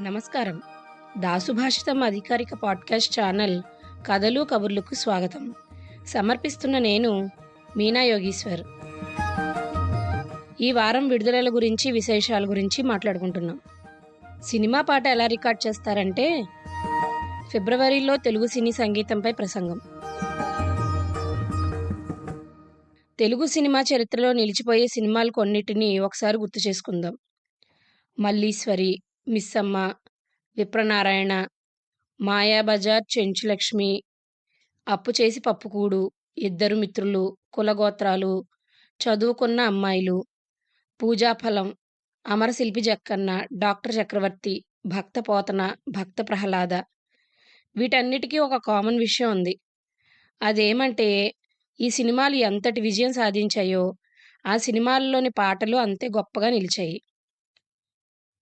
నమస్కారం. దాసుభాషితం అధికారిక podcast channel కథలు కబుర్లకు స్వాగతం. సమర్పిస్తున్న నేను మీనా యోగీశ్వర్. ఈ వారం విడుదలల గురించి విశేషాల గురించి మాట్లాడుకుంటున్నాం. సినిమా పాట ఎలా రికార్డ్ చేస్తారంటే ఫిబ్రవరిలో తెలుగు సినీ సంగీతంపై ప్రసంగం. తెలుగు సినిమా చరిత్రలో నిలిచిపోయే సినిమాలు కొన్నిటిని ఒకసారి గుర్తు చేసుకుందాం. మల్లీశ్వరి మిస్సమ్మ విప్రనారాయణ మాయాబజార్ చెంచులక్ష్మి అప్పు చేసి పప్పుకూడు ఇద్దరు మిత్రులు కులగోత్రాలు చదువుకున్న అమ్మాయిలు పూజాఫలం అమరశిల్పి జక్కన్న డాక్టర్ చక్రవర్తి భక్త పోతన భక్త ప్రహ్లాద. వీటన్నిటికీ ఒక కామన్ విషయం ఉంది. అదేమంటే ఈ సినిమాలు ఎంతటి విజయం సాధించాయో ఆ సినిమాల్లోని పాటలు అంతే గొప్పగా నిలిచాయి.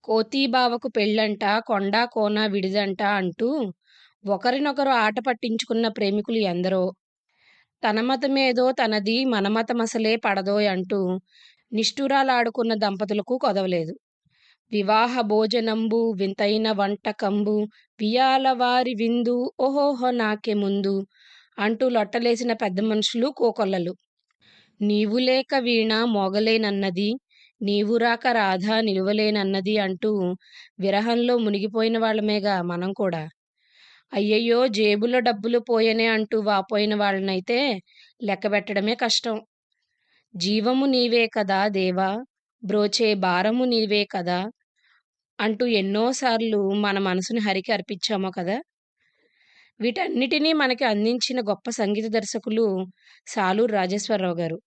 కోతీబావకు పెళ్ళంట కొండా కోన విడిదంట అంటూ ఒకరినొకరు ఆట పట్టించుకున్న ప్రేమికులు ఎందరో. తన మతమేదో తనది మన మతమసలే పడదోయ్ అంటూ నిష్ఠురాలాడుకున్న దంపతులకు కొదవలేదు. వివాహ భోజనంబు వింతైన వంటకంబు వియాల వారి విందు ఓహోహో నాకే ముందు అంటూ లొట్టలేసిన పెద్ద మనుషులు కోకొల్లలు. నీవు లేక వీణ మోగలేనన్నది నీవు రాక రాధా నిలువలేనన్నది అంటూ విరహంలో మునిగిపోయిన వాళ్ళమేగా మనం కూడా. అయ్యయ్యో జేబులో డబ్బులు పోయనే అంటూ వాపోయిన వాళ్ళనైతే లెక్కబెట్టడమే కష్టం. జీవము నీవే కదా దేవా బ్రోచే భారము నీవే కదా అంటూ ఎన్నోసార్లు మన మనసుని హరికి అర్పించామో కదా. వీటన్నిటినీ మనకి అందించిన గొప్ప సంగీత దర్శకులు సాలూరు రాజేశ్వరరావు గారు.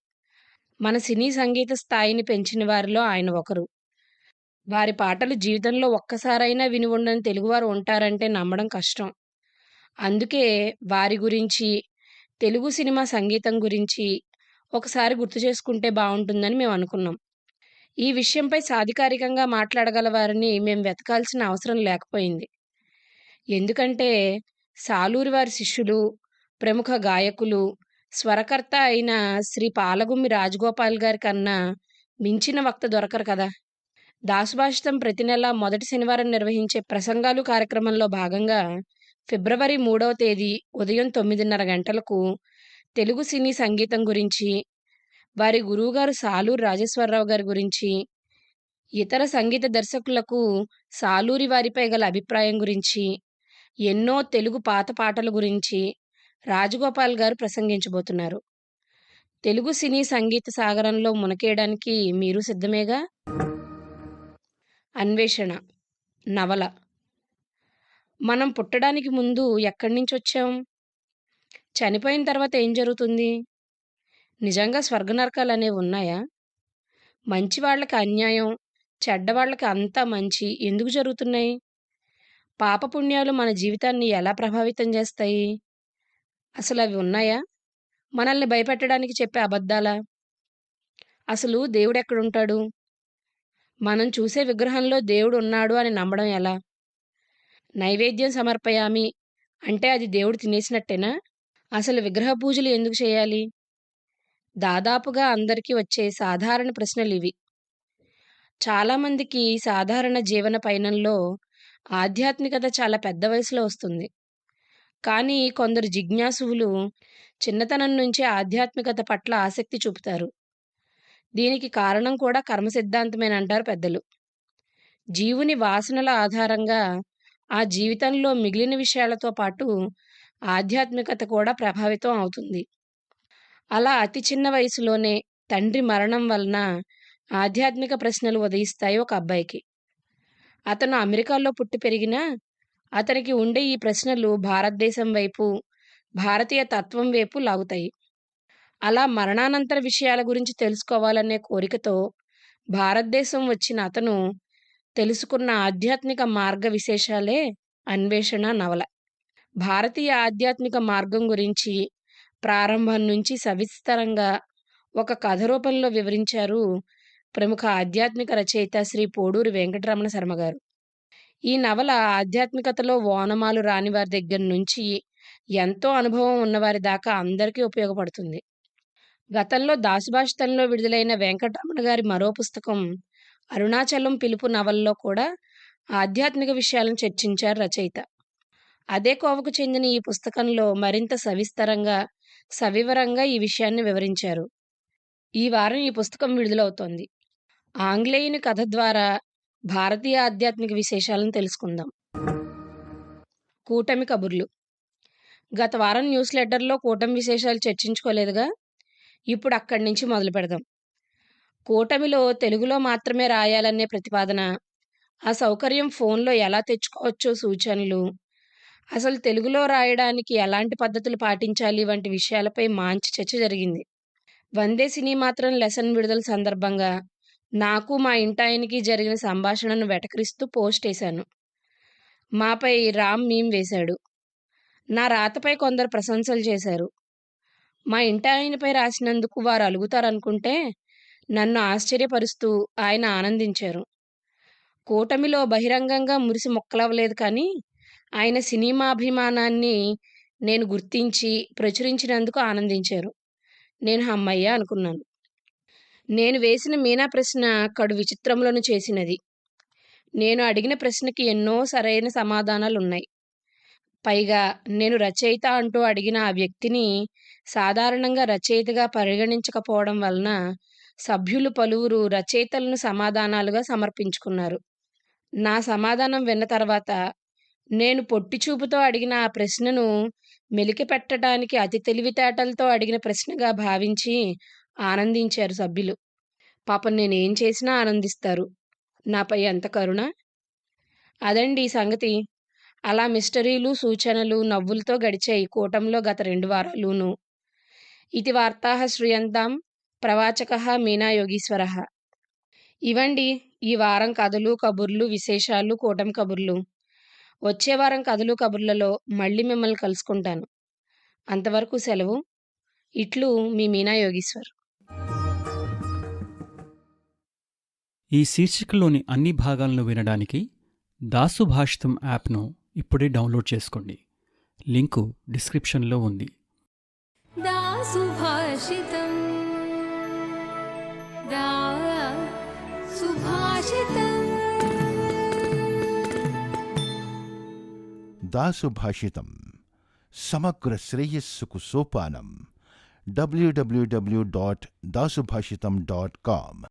మన సినీ సంగీత స్థాయిని పెంచిన వారిలో ఆయన ఒకరు. వారి పాటలు జీవితంలో ఒక్కసారైనా విని ఉండని తెలుగువారు ఉంటారంటే నమ్మడం కష్టం. అందుకే వారి గురించి తెలుగు సినిమా సంగీతం గురించి ఒకసారి గుర్తు చేసుకుంటే బాగుంటుందని మేము అనుకున్నాం. ఈ విషయంపై సాధికారికంగా మాట్లాడగల వారిని మేము వెతకాల్సిన అవసరం లేకపోయింది. ఎందుకంటే సాలూరి వారి శిష్యులు ప్రముఖ గాయకులు స్వరకర్త అయిన శ్రీ పాలగుమ్మి రాజగోపాల్ గారి కన్నా మించిన వక్త దొరకరు కదా. దాసుభాషితం ప్రతి నెల మొదటి శనివారం నిర్వహించే ప్రసంగాలు కార్యక్రమంలో భాగంగా ఫిబ్రవరి మూడవ తేదీ ఉదయం తొమ్మిదిన్నర గంటలకు తెలుగు సినీ సంగీతం గురించి వారి గురువుగారు సాలూరి రాజేశ్వరరావు గారి గురించి ఇతర సంగీత దర్శకులకు సాలూరి వారిపై గల అభిప్రాయం గురించి ఎన్నో తెలుగు పాత పాటల గురించి రాజగోపాల్ గారు ప్రసంగించబోతున్నారు. తెలుగు సినీ సంగీత సాగరంలో మునకేయడానికి మీరు సిద్ధమేగా? అన్వేషణ నవల. మనం పుట్టడానికి ముందు ఎక్కడి నుంచి వచ్చాం? చనిపోయిన తర్వాత ఏం జరుగుతుంది? నిజంగా స్వర్గనరకాలు అనేవి ఉన్నాయా? మంచి వాళ్ళకి అన్యాయం చెడ్డవాళ్ళకి అంతా మంచి ఎందుకు జరుగుతున్నాయి? పాపపుణ్యాలు మన జీవితాన్ని ఎలా ప్రభావితం చేస్తాయి? అసలు అవి ఉన్నాయా? మనల్ని భయపెట్టడానికి చెప్పే అబద్ధాలా? అసలు దేవుడు ఎక్కడుంటాడు మనం చూసే విగ్రహంలో దేవుడు ఉన్నాడు అని నమ్మడం ఎలా? నైవేద్యం సమర్పయామి అంటే అది దేవుడు తినేసినట్టేనా? అసలు విగ్రహ పూజలు ఎందుకు చేయాలి? దాదాపుగా అందరికీ వచ్చే సాధారణ ప్రశ్నలు ఇవి చాలామందికి సాధారణ జీవన పయనంలో ఆధ్యాత్మికత చాలా పెద్ద వయసులో వస్తుంది. కానీ కొందరు జిజ్ఞాసువులు చిన్నతనం నుంచే ఆధ్యాత్మికత పట్ల ఆసక్తి చూపుతారు. దీనికి కారణం కూడా కర్మ సిద్ధాంతమేనంటారు పెద్దలు. జీవుని వాసనల ఆధారంగా ఆ జీవితంలో మిగిలిన విషయాలతో పాటు ఆధ్యాత్మికత కూడా ప్రభావితం అవుతుంది. అలా అతి చిన్న వయసులోనే తండ్రి మరణం వలన ఆధ్యాత్మిక ప్రశ్నలు ఉదయిస్తాయి ఒక అబ్బాయికి. అతను అమెరికాలో పుట్టి పెరిగినా అతనికి ఉండే ఈ ప్రశ్నలు భారతదేశం వైపు భారతీయ తత్వం వైపు లాగుతాయి. అలా మరణానంతర విషయాల గురించి తెలుసుకోవాలనే కోరికతో భారతదేశం వచ్చిన అతను తెలుసుకున్న ఆధ్యాత్మిక మార్గ విశేషాలే అన్వేషణ నవల. భారతీయ ఆధ్యాత్మిక మార్గం గురించి ప్రారంభం నుంచి సవిస్తరంగా ఒక కథ రూపంలో వివరించారు ప్రముఖ ఆధ్యాత్మిక రచయిత శ్రీ పోడూరి వెంకటరమణ శర్మ గారు. ఈ నవల ఆధ్యాత్మికతలో ఓనమాలు రాని వారి దగ్గర నుంచి ఎంతో అనుభవం ఉన్నవారి దాకా అందరికీ ఉపయోగపడుతుంది. గతంలో దాసుభాషితంలో విడుదలైన వెంకటరమణ గారి మరో పుస్తకం అరుణాచలం పిలుపు నవల్లో కూడా ఆధ్యాత్మిక విషయాలను చర్చించారు రచయిత. అదే కోవకు చెందిన ఈ పుస్తకంలో మరింత సవిస్తరంగా సవివరంగా ఈ విషయాన్ని వివరించారు. ఈ వారం ఈ పుస్తకం విడుదలవుతోంది. ఆంగ్లేయుని కథ ద్వారా భారతీయ ఆధ్యాత్మిక విశేషాలను తెలుసుకుందాం. కూటమి కబుర్లు. గత వారం న్యూస్ లెటర్లో కూటమి విశేషాలు చర్చించుకోలేదుగా? ఇప్పుడు అక్కడి నుంచి మొదలు పెడదాం. కూటమిలో తెలుగులో మాత్రమే రాయాలనే ప్రతిపాదన ఆ సౌకర్యం ఫోన్లో ఎలా తెచ్చుకోవచ్చో సూచనలు అసలు తెలుగులో రాయడానికి ఎలాంటి పద్ధతులు పాటించాలి వంటి విషయాలపై మంచి చర్చ జరిగింది. వందే సినీ మాత్రం లెసన్ విడుదల సందర్భంగా నాకు మా ఇంటాయనకి జరిగిన సంభాషణను వెటకరిస్తూ పోస్ట్ వేశాను. మాపై రామ్ మీమ్ వేశాడు. నా రాతపై కొందరు ప్రశంసలు చేశారు. మా ఇంటాయనపై రాసినందుకు వారు అలుగుతారనుకుంటే నన్ను ఆశ్చర్యపరుస్తూ ఆయన ఆనందించారు. కూటమిలో బహిరంగంగా మురిసి మొక్కలవ్వలేదు కానీ ఆయన సినిమా అభిమానాన్ని నేను గుర్తించి ప్రచురించినందుకు ఆనందించారు. నేను హమ్మయ్య అనుకున్నాను. నేను వేసిన మీనా ప్రశ్న కడు విచిత్రములను చేసినది. నేను అడిగిన ప్రశ్నకి ఎన్నో సరైన సమాధానాలు ఉన్నాయి పైగా నేను రచయిత అంటూ అడిగిన ఆ వ్యక్తిని సాధారణంగా రచయితగా పరిగణించకపోవడం వలన సభ్యులు పలువురు రచయితలను సమాధానాలుగా సమర్పించుకున్నారు. నా సమాధానం విన్న తర్వాత నేను పొట్టి చూపుతో అడిగిన ఆ ప్రశ్నను మెలికి పెట్టడానికి అతి తెలివితేటలతో అడిగిన ప్రశ్నగా భావించి ఆనందించారు సభ్యులు. పాపం నేనేం చేసినా ఆనందిస్తారు. నాపై ఎంత కరుణ? అదండి ఈ సంగతి. అలా మిస్టరీలు సూచనలు నవ్వులతో గడిచాయి కూటంలో గత రెండు వారాలును ఇది వార్తాహ శ్రూయంతాం ప్రవాచక మీనా యోగీశ్వర. ఇవండి ఈ వారం కథలు కబుర్లు విశేషాలు కూటమి కబుర్లు. వచ్చే వారం కథలు కబుర్లలో మళ్ళీ మిమ్మల్ని కలుసుకుంటాను. అంతవరకు సెలవు. ఇట్లు మీ మీనా యోగీశ్వర్. ఈ శీర్షికలోని అన్ని భాగాలను వినడానికి దాసు భాషితం యాప్ను ఇప్పుడే డౌన్లోడ్ చేసుకోండి. లింకు డిస్క్రిప్షన్లో ఉంది. దాసుభాషితం సమగ్ర శ్రేయస్సుకు సోపానం. WWW dot Dasubhashitam dot com